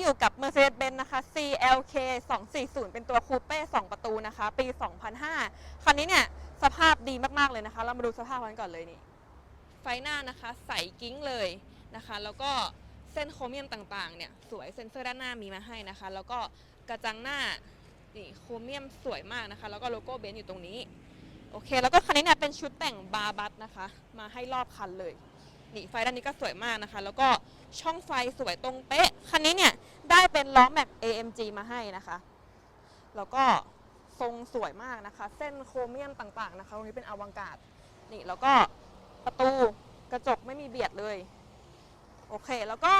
อยู่กับ Mercedes-Benz นะคะ CLK 240 เป็นตัวคูเป้2ประตูนะคะ ปี 2005 คันนี้เนี่ยสภาพดีมาก ๆ เลยนะคะ เรามาดูสภาพกันก่อนเลยนี่ ไฟหน้านะคะใสกิ้งเลยนะคะ แล้วก็เส้นโครเมียมต่าง ๆ เนี่ย สวยเซ็นเซอร์ด้านหน้ามีมาให้นะคะ แล้วก็กระจังหน้านี่โครเมียมสวยมากนะคะ แล้วก็โลโก้เบนซ์อยู่ตรงนี้ โอเค แล้วก็คันนี้เนี่ยเป็นชุดแต่งบาร์บัสนะคะ มาให้รอบคันเลย นี่ไฟด้านนี้ก็สวยมากนะคะ แล้วก็ ช่องไฟสวยตรงเป๊ะ คันนี้เนี่ยได้เป็นล้อแม็ก AMG มาให้นะคะ แล้วก็ทรงสวยมากนะคะ เส้นโครเมียมต่างๆนะคะตรงนี้เป็นอวังการดนี่แล้วก็ประตูกระจกไม่มีเบียดเลย โอเค แล้วก็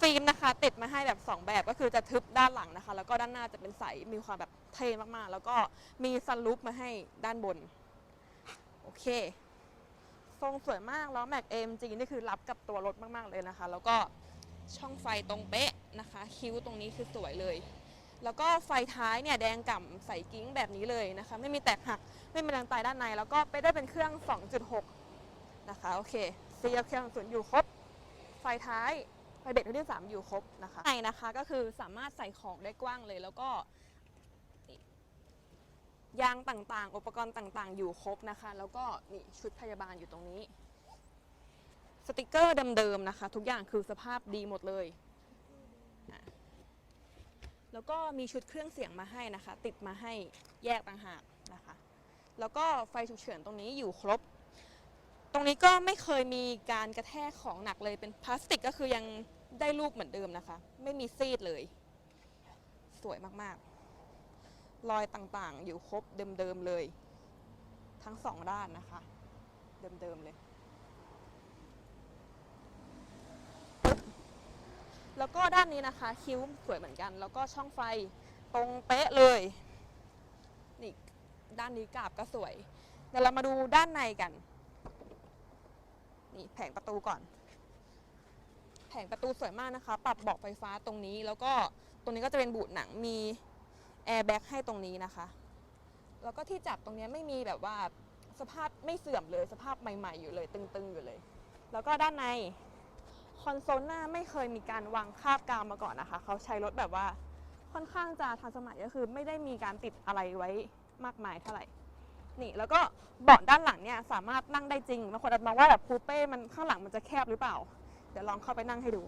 ฟิล์มนะคะ ติดมาให้แบบ 2 แบบก็คือจะทึบด้านหลังนะคะ แล้วก็ด้านหน้าจะเป็นใสมีความแบบเท่มากๆ แล้วก็มีซันรูฟมาให้ด้านบน โอเค ทรงสวยมากล้อแม็ก AMG นี่คือรับกับตัวรถมาก ๆ เลยนะคะ แล้วก็ช่องไฟตรงเป๊ะนะคะ คิ้วตรงนี้คือสวยเลย แล้วก็ไฟท้ายเนี่ยแดงก่ำใส่กิ้งแบบนี้เลยนะคะ ไม่มีแตกหักไม่มีแรงตายด้านใน แล้วก็ไปได้เป็นเครื่อง 2.6 นะคะโอเคซีเครื่องศูนย์อยู่ครบ ไฟท้ายไฟเบรกที่3อยู่ครบนะคะในนะคะก็คือสามารถใส่ของได้กว้างเลย แล้วก็ ยางต่างๆ อุปกรณ์ต่างๆ อยู่ครบนะคะ แล้วก็นี่ชุดพยาบาลอยู่ตรงนี้ สติกเกอร์เดิมๆนะคะ ทุกอย่างคือสภาพดีหมดเลย แล้วก็มีชุดเครื่องเสียงมาให้นะคะ ติดมาให้แยกต่างหากนะคะ แล้วก็ไฟฉุกเฉินตรงนี้อยู่ครบ ตรงนี้ก็ไม่เคยมีการกระแทกของหนักเลยเป็นพลาสติกก็คือยังได้รูปเหมือนเดิมนะคะ ไม่มีซีดเลย สวยมากๆ รอยต่างๆ อยู่ครบเดิมๆเลย ทั้งสองด้านนะคะ เดิมๆเลยแล้วก็ด้านนี้นะคะ คิ้วสวยเหมือนกัน แล้วก็ช่องไฟตรงเป๊ะเลยนี่ด้านนี้กาบก็สวย เดี๋ยวเรามาดูด้านในกัน นี่แผงประตูก่อน แผงประตูสวยมากนะคะ ปรับเบาะไฟฟ้าตรงนี้ แล้วก็ตรงนี้ก็จะเป็นบูดหนังมี แอร์แบ็กให้ตรงนี้นะคะ แล้วก็ที่จับตรงนี้ไม่มีแบบว่าสภาพไม่เสื่อมเลยสภาพใหม่ ๆ อยู่เลยตึงๆอยู่เลย แล้วก็ด้านในคอนโซลหน้าไม่เคยมีการวางคาบกาวมาก่อนนะคะ เขาใช้รถแบบว่าค่อนข้างจะทันสมัยก็คือไม่ได้มีการติดอะไรไว้มากมายเท่าไหร่ นี่แล้วก็เบาะด้านหลังเนี่ยสามารถนั่งได้จริงบางคนอาจมองว่าแบบคูเป้มันข้างหลังมันจะแคบหรือเปล่า เดี๋ยวลองเข้าไปนั่งให้ดู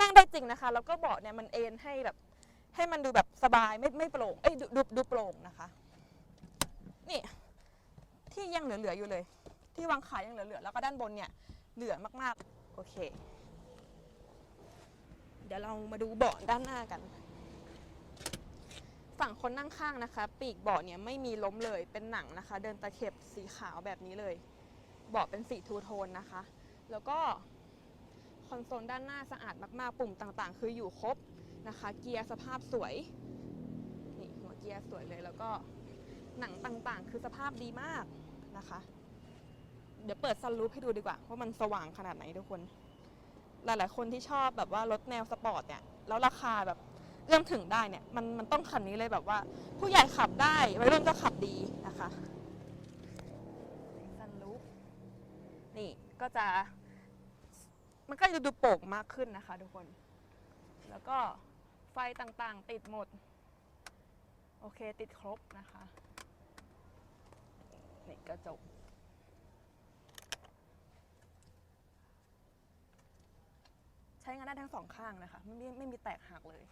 นั่งได้จริงนะคะ แล้วก็เบาะเนี่ยมันเอนให้แบบ ให้มันดูแบบสบายไม่ไม่โปร่งเอ้ยดูดูดูโปร่งนะคะ นี่ที่ยังเหลือๆอยู่เลย ที่วางขายังเหลือๆแล้วก็ด้านบนเนี่ยเหลือมากๆ โอเค เดี๋ยวเรามาดูเบาะด้านหน้ากัน ฝั่งคนนั่งข้างนะคะ ปีกเบาะเนี่ยไม่มีล้มเลยเป็นหนังนะคะ เดินตะเข็บสีขาวแบบนี้เลยเบาะเป็นสีทูโทนนะคะ แล้วก็คอนโซลด้านหน้าสะอาดมากๆ ปุ่มต่างๆ คืออยู่ครบ นะคะ เกียร์สภาพสวยนี่หัวเกียร์สวยเลยแล้วก็หนังต่างๆ คือสภาพดีมากนะคะ เดี๋ยวเปิดซันรูฟให้ดูดีกว่าว่ามันสว่างขนาดไหนทุกคน หลายๆคนที่ชอบแบบว่ารถแนวสปอร์ตเนี่ยแล้วราคาแบบเอื้อมถึงได้เนี่ยมันมันต้องคันนี้เลยแบบว่า ผู้ใหญ่ขับได้วัยรุ่นก็ขับดีนะคะซันรูฟนี่ก็จะมันก็จะดูโปร่งมากขึ้นนะคะทุกคน แล้วก็ ไฟต่างๆ ติดหมด โอเคติดครบนะคะนี่กระจกใช้งานได้ทั้งสองข้างนะคะ ไม่มีไม่มีแตกหักเลย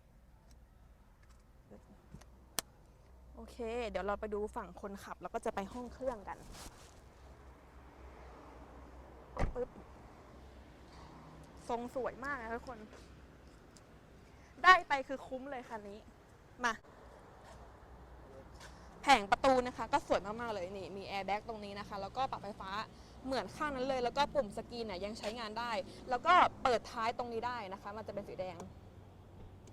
โอเค เดี๋ยวเราไปดูฝั่งคนขับ แล้วก็จะไปห้องเครื่องกันปึ๊บทรงสวยมากนะทุกคน ได้ไปคือคุ้มเลยคันนี้ มา แผงประตูนะคะ ก็สวยมากๆเลยนี่ มีแอร์แบ็กตรงนี้นะคะ แล้วก็ปรับไฟฟ้าเหมือนข้างนั้นเลย แล้วก็ปุ่มสกรีนเนี่ยยังใช้งานได้ แล้วก็เปิดท้ายตรงนี้ได้นะคะ มันจะเป็นสีแดง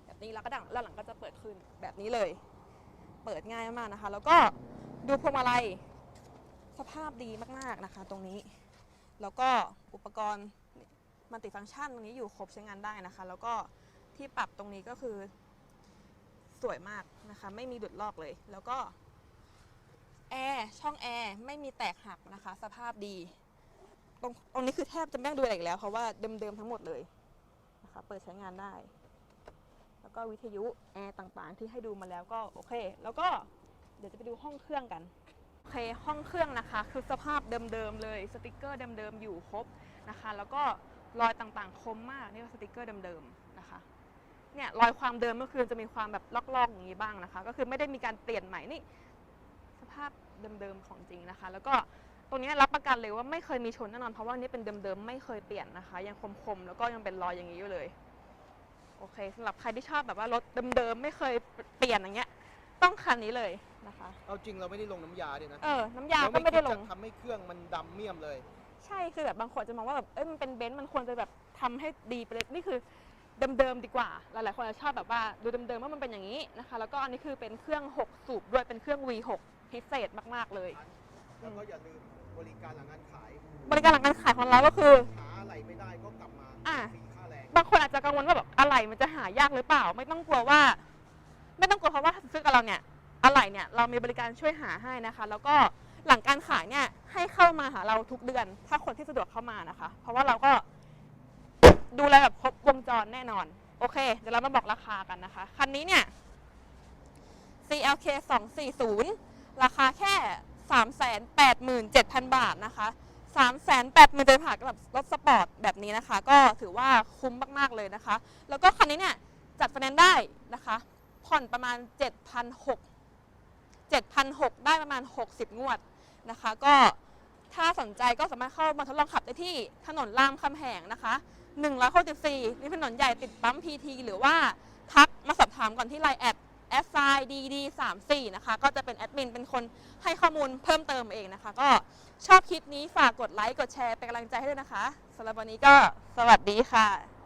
แบบนี้แล้วก็ดังแล้วหลังก็จะเปิดขึ้นแบบนี้เลย เปิดง่ายมากๆนะคะ แล้วก็ดูพวงมาลัยสภาพดีมากๆนะคะ ตรงนี้ แล้วก็อุปกรณ์มัลติฟังก์ชันตรงนี้อยู่ครบใช้งานได้นะคะ แล้วก็ ที่ปรับตรงนี้ก็คือ สวยมากนะคะ ไม่มีดุดลอกเลย แล้วก็แอร์ช่องแอร์ไม่มีแตกหักนะคะ สภาพดี ตรงตรงนี้คือแทบจะไม่ต้องดูอะไรอีกแล้ว เพราะว่าเดิมๆทั้งหมดเลยนะคะ เปิดใช้งานได้ แล้วก็วิทยุแอร์ต่างๆ ที่ให้ดูมาแล้วก็โอเค แล้วก็เดี๋ยวจะไปดูห้องเครื่องกันโอเคห้องเครื่องนะคะ คือสภาพเดิมๆเลยสติกเกอร์เดิมๆอยู่ครบนะคะ แล้วก็รอยต่างๆ คมมากนี่ก็สติกเกอร์เดิมๆนะคะ เนี่ยรอยความเดิมก็คือจะมีความแบบลอกๆอย่างนี้บ้างนะคะ ก็คือไม่ได้มีการเปลี่ยนใหม่นี่สภาพเดิมๆของจริงนะคะ แล้วก็ตรงนี้รับประกันเลยว่าไม่เคยมีชนแน่นอนเพราะว่านี่เป็นเดิมๆไม่เคยเปลี่ยนนะคะ ยังคมๆแล้วก็ยังเป็นรอยอย่างนี้อยู่เลยโอเคสำหรับใครที่ชอบแบบว่ารถเดิมๆไม่เคยเปลี่ยนอย่างเงี้ย ต้องคันนี้เลยนะคะ เอาจริงเราไม่ได้ลงน้ำยาด้วยนะเออน้ำยาก็ไม่ได้ลงเราคิจะทำให้เครื่องมันดำเมี่ยมเลย ใช่คือแบบบางคนจะมองว่าแบบเอ้ยมันเป็นเบนซ์มันควรจะแบบทำให้ดีไปเลยนี่คือ เดิมๆดีกว่า หลายๆคนจะชอบแบบว่าดูเดิมๆว่ามันเป็นอย่างนี้นะคะ แล้วก็อันนี้คือเป็นเครื่อง 6 สูบด้วยเป็นเครื่อง V6 พิเศษมากๆเลย แล้วก็อย่าลืมบริการหลังการขายบริการหลังการขายของเราก็คือ หาอะไรไม่ได้ก็กลับมาอะ ฟรีค่าแรงบางคนอาจจะกังวลว่าแบบอะไรมันจะหายากหรือเปล่า ไม่ต้องกลัวว่า ไม่ต้องกลัวเพราะว่าซื้อกับเราเนี่ยอะไรเนี่ยเรามีบริการช่วยหาให้นะคะ แล้วก็หลังการขายเนี่ยให้เข้ามาหาเราทุกเดือน ถ้าคนที่สะดวกเข้ามานะคะ เพราะว่าเราก็ ดูแลแบบครบวงจรแน่นอน โอเค เดี๋ยวเรามาบอกราคากันนะคะ คันนี้เนี่ย CLK 240 ราคาแค่ 387,000 บาทนะคะ 387,000บาทกับรถสปอร์ตแบบนี้นะคะ ก็ถือว่าคุ้มมากๆเลยนะคะ แล้วก็คันนี้เนี่ย จัดไฟแนนซ์ได้นะคะ ผ่อนประมาณ 7,600 7,600 ได้ประมาณ 60 งวดนะคะ ก็ถ้าสนใจก็สามารถเข้ามาทดลองขับได้ที่ถนนรามคำแหงนะคะ 164นี่ถนนใหญ่ติดปั๊มพีทีหรือว่าทักมาสอบถามก่อนที่ไลน์แอด s i d d 3 4นะคะก็จะเป็นแอดมินเป็นคนให้ข้อมูลเพิ่มเติมเองนะคะ ก็ชอบคลิปนี้ฝากกดไลค์ กดแชร์ เป็นกำลังใจให้ด้วยนะคะสำหรับวันนี้ก็สวัสดีค่ะ